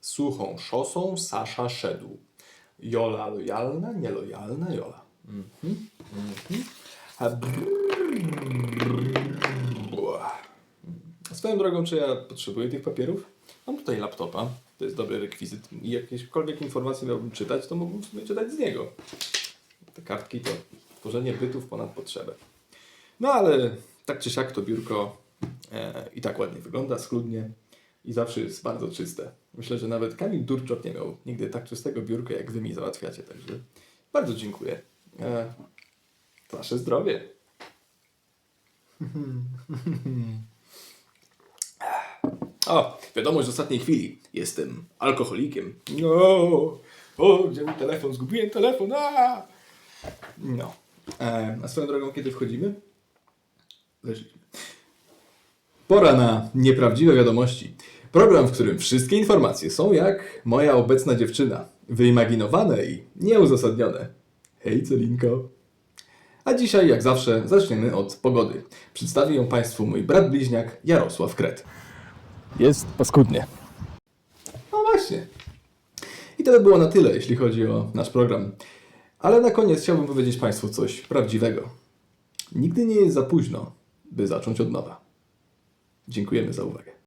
Suchą szosą Sasza szedł. Jola lojalna, nielojalna Jola. Mhm, mhm. A Swoją drogą, czy ja potrzebuję tych papierów? Mam tutaj laptopa, to jest dobry rekwizyt i jakiekolwiek informacje miałbym czytać, to mógłbym sobie czytać z niego. Te kartki to tworzenie bytów ponad potrzebę. No ale tak czy siak to biurko e, i tak ładnie wygląda, schludnie i zawsze jest bardzo czyste. Myślę, że nawet Kamil Durczok nie miał nigdy tak czystego biurka, jak wy mi załatwiacie, także bardzo dziękuję. E, wasze zdrowie. O, wiadomość z ostatniej chwili. Jestem alkoholikiem. No, o, gdzie mój telefon? Zgubiłem telefon. A! No. E, a swoją drogą, kiedy wchodzimy? Weszliśmy. Pora na nieprawdziwe wiadomości. Program, w którym wszystkie informacje są jak moja obecna dziewczyna. Wyimaginowane i nieuzasadnione. Hej, Celinko. A dzisiaj, jak zawsze, zaczniemy od pogody. Przedstawi ją Państwu mój brat bliźniak Jarosław Kret. Jest paskudnie. No właśnie. I to by było na tyle, jeśli chodzi o nasz program. Ale na koniec chciałbym powiedzieć Państwu coś prawdziwego. Nigdy nie jest za późno, by zacząć od nowa. Dziękujemy za uwagę.